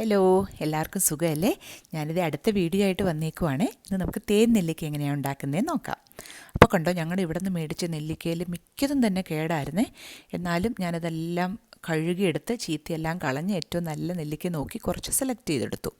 Hello എല്ലാവർക്കും സുഖമല്ലേ? ഞാനിത് അടുത്ത വീഡിയോ ആയിട്ട് വന്നേക്കുവാണ്. ഇന്ന് നമുക്ക് തേൻ നെല്ലിക്ക എങ്ങനെയാണ് ഉണ്ടാക്കുന്നതെന്ന് നോക്കാം. അപ്പോൾ കണ്ടോ ഞങ്ങളുടെ ഇവിടെ നിന്ന് മേടിച്ച നെല്ലിക്കയിൽ മിക്കതും തന്നെ കേടായിരുന്നേ. എന്നാലും ഞാനതെല്ലാം കഴുകിയെടുത്ത് ചീത്തയെല്ലാം കളഞ്ഞ് ഏറ്റവും നല്ല നെല്ലിക്ക നോക്കി കുറച്ച് സെലക്ട് ചെയ്തെടുത്തു.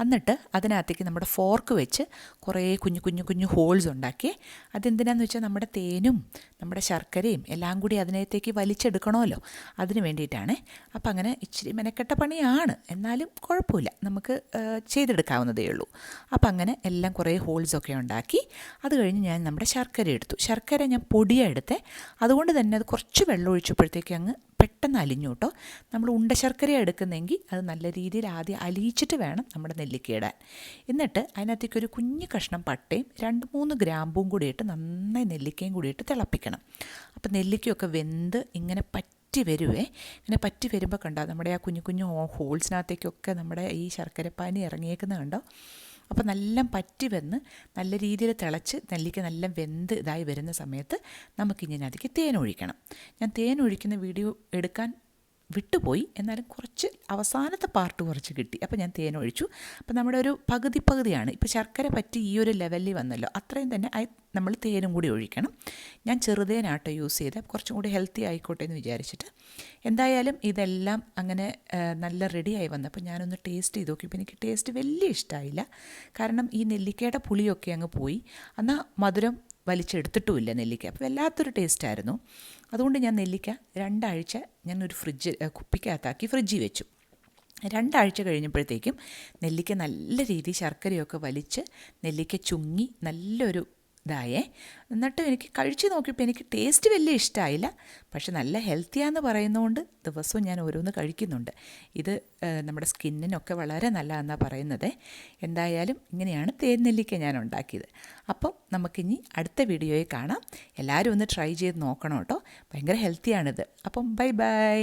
എന്നിട്ട് അതിനകത്തേക്ക് നമ്മുടെ ഫോർക്ക് വെച്ച് കുറേ കുഞ്ഞു കുഞ്ഞു കുഞ്ഞു ഹോൾസ് ഉണ്ടാക്കി. അതെന്തിനാന്ന് വെച്ചാൽ നമ്മുടെ തേനും നമ്മുടെ ശർക്കരയും എല്ലാം കൂടി അതിനകത്തേക്ക് വലിച്ചെടുക്കണമല്ലോ. അതിന് വേണ്ടിയിട്ടാണ്. അപ്പം അങ്ങനെ ഇച്ചിരി മെനക്കെട്ട പണിയാണ്. എന്നാലും കുഴപ്പമില്ല. നമുക്ക് ചെയ്തെടുക്കാവുന്നതേ ഉള്ളൂ. അപ്പം അങ്ങനെ എല്ലാം കുറേ ഹോൾസൊക്കെ ഉണ്ടാക്കി. അത് കഴിഞ്ഞ് ഞാൻ നമ്മുടെ ശർക്കര എടുത്തു. ശർക്കര ഞാൻ പൊടിയാണ് എടുത്തേ. അതുകൊണ്ട് തന്നെ അത് കുറച്ച് വെള്ളം ഒഴിച്ചപ്പോഴത്തേക്ക് അങ്ങ് പെട്ടെന്ന് അലിഞ്ഞു കേട്ടോ. നമ്മൾ ഉണ്ട ശർക്കര എടുക്കുന്നെങ്കിൽ അത് നല്ല രീതിയിൽ ആദ്യം അലിയിച്ചിട്ട് വേണം നമ്മുടെ നെല്ലിക്ക ഇടാൻ. എന്നിട്ട് അതിനകത്തേക്ക് ഒരു കുഞ്ഞു കഷ്ണം പട്ടയും രണ്ട് മൂന്ന് ഗ്രാമ്പും കൂടി ഇട്ട് നന്നായി നെല്ലിക്കയും കൂടി ഇട്ട് തിളപ്പിക്കണം. അപ്പം നെല്ലിക്കയൊക്കെ വെന്ത് ഇങ്ങനെ പറ്റി വരുവേ. ഇങ്ങനെ പറ്റി വരുമ്പോൾ കണ്ടോ? നമ്മുടെ ആ കുഞ്ഞു കുഞ്ഞു ഹോൾസിനകത്തേക്കൊക്കെ നമ്മുടെ ഈ ശർക്കരപ്പാനി ഇറങ്ങിയേക്കുന്നത് കണ്ടോ? അപ്പോൾ നല്ല പറ്റി വന്ന് നല്ല രീതിയിൽ തിളച്ച് നെല്ലിക്ക നല്ല വെന്ത് ഇതായി വരുന്ന സമയത്ത് നമുക്കിങ്ങനെ അതിലേക്ക് തേൻ ഒഴിക്കണം. ഞാൻ തേൻ ഒഴിക്കുന്ന വീഡിയോ എടുക്കാൻ വിട്ടുപോയി. എന്നാലും കുറച്ച് അവസാനത്തെ പാർട്ട് കുറച്ച് കിട്ടി. അപ്പോൾ ഞാൻ തേൻ ഒഴിച്ചു. അപ്പോൾ നമ്മുടെ ഒരു പകുതി പകുതിയാണ്. ഇപ്പോൾ ശർക്കര പറ്റി ഈ ഒരു ലെവലിൽ വന്നല്ലോ. അത്രയും തന്നെ നമ്മൾ തേനും കൂടി ഒഴിക്കണം. ഞാൻ ചെറുതേനാട്ടോ യൂസ് ചെയ്ത് കുറച്ചും കൂടി ഹെൽത്തി ആയിക്കോട്ടെ എന്ന് വിചാരിച്ചിട്ട്. എന്തായാലും ഇതെല്ലാം അങ്ങനെ നല്ല റെഡിയായി വന്നപ്പോൾ ഞാനൊന്ന് ടേസ്റ്റ് ചെയ്ത് നോക്കിയപ്പോൾ എനിക്ക് ടേസ്റ്റ് വലിയ ഇഷ്ടമായില്ല കാരണം ഈ നെല്ലിക്കയുടെ പുളിയൊക്കെ അങ്ങ് പോയി. എന്നാൽ മധുരം വലിച്ചെടുത്തിട്ടുമില്ല നെല്ലിക്ക. അപ്പോൾ വല്ലാത്തൊരു ടേസ്റ്റായിരുന്നു. അതുകൊണ്ട് ഞാൻ നെല്ലിക്ക രണ്ടാഴ്ച ഞാൻ ഒരു ഫ്രിഡ്ജ് കുപ്പിക്കകത്താക്കി ഫ്രിഡ്ജിൽ വെച്ചു. രണ്ടാഴ്ച കഴിഞ്ഞപ്പോഴത്തേക്കും നെല്ലിക്ക നല്ല രീതിയിൽ ശർക്കരയൊക്കെ വലിച്ച് നെല്ലിക്ക ചുങ്ങി നല്ലൊരു ഇതായേ. എന്നിട്ട് എനിക്ക് കഴിച്ച് നോക്കിയപ്പോൾ എനിക്ക് ടേസ്റ്റ് വലിയ ഇഷ്ടമായില്ല പക്ഷെ നല്ല ഹെൽത്തിയാന്ന് പറയുന്നതുകൊണ്ട് ദിവസവും ഞാൻ ഓരോന്ന് കഴിക്കുന്നുണ്ട്. ഇത് നമ്മുടെ സ്കിന്നിനൊക്കെ വളരെ നല്ലതെന്നാണ് പറയുന്നത്. എന്തായാലും ഇങ്ങനെയാണ് തേൻ നെല്ലിക്ക ഞാൻ ഉണ്ടാക്കിയത്. അപ്പം നമുക്കിനി അടുത്ത വീഡിയോയിൽ കാണാം. എല്ലാവരും ഒന്ന് ട്രൈ ചെയ്ത് നോക്കണം കേട്ടോ. ഭയങ്കര ഹെൽത്തിയാണിത് അപ്പം ബൈ ബൈ